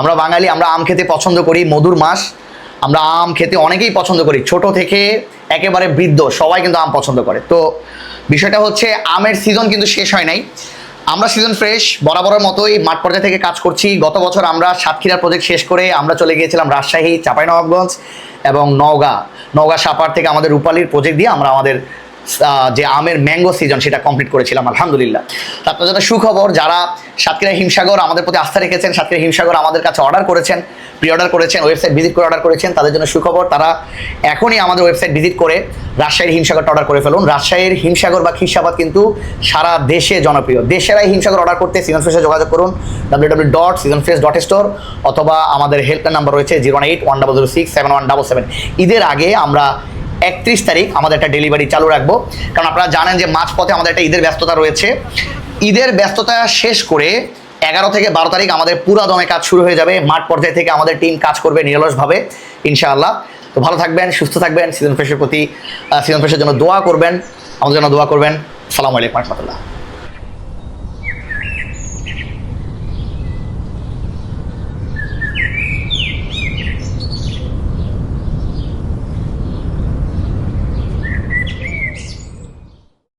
আমরা বাঙালি, আমরা আম খেতে পছন্দ করি মধুর মাস। আমরা আম খেতে অনেকেই পছন্দ করি। ছোট থেকে একেবারে বৃদ্ধ সবাই কিন্তু আম পছন্দ করে। তো বিষয়টা হচ্ছে, আমের সিজন কিন্তু শেষ হয় নাই। আমরা সিজন ফ্রেশ বরাবরের মতোই মাঠ পর্যায়ে থেকে কাজ করছি। গত বছর আমরা সাতক্ষীরার প্রজেক্ট শেষ করে আমরা চলে গিয়েছিলাম রাজশাহী, চাঁপাইনবাবগঞ্জ এবং নওগাঁ। নওগাঁ সাপার থেকে আমাদের রূপালীর প্রজেক্ট দিয়ে আমরা আমাদের যে আমের ম্যাঙ্গো সিজন সেটা কমপ্লিট করেছিলাম, আলহামদুলিল্লাহ। তারপর যারা সুখবর, যারা সাতক্ষীরা হিমসাগর আমাদের প্রতি আস্থা রেখেছেন, সাতক্ষীরা হিমসাগর আমাদের কাছে অর্ডার করেছেন প্রি অর্ডার করেছেন ওয়েবসাইট ভিজিট করে অর্ডার করেছেন, তাদের জন্য সুখবর, তারা এখনই আমাদের ওয়েবসাইট ভিজিট করে রাজশাহীর হিমসাগরটা অর্ডার করে ফেলুন। রাজশাহীর হিমসাগর বা খিরসাবাদ কিন্তু সারা দেশে জনপ্রিয়। দেশেরাই হিমসাগর অর্ডার করতে সিজন ফ্রেশে যোগাযোগ করুন W W dot Season Fresh dot store অথবা আমাদের হেল্পলাইন নাম্বার রয়েছে zero eight one double zero six seven one double seven ঈদের আগে আমরা একত্রিশ তারিখ আমাদের একটা ডেলিভারি চালু রাখব। কারণ আপনারা জানেন যে মাঝপথে আমাদের একটা ঈদের ব্যস্ততা রয়েছে। ঈদের ব্যস্ততা শেষ করে এগারো থেকে বারো তারিখ আমাদের পুরা দমে কাজ শুরু হয়ে যাবে। মাঠ পর্যায়ে থেকে আমাদের টিম কাজ করবে নিরলসভাবে, ইনশাআল্লাহ। তো ভালো থাকবেন, সুস্থ থাকবেন সিজন ফ্রেশের প্রতি সিজন ফ্রেশের জন্য দোয়া করবেন। আমাদের জন্য দোয়া করবেন। সালামু আলাইকুম রহমতুল্লাহ।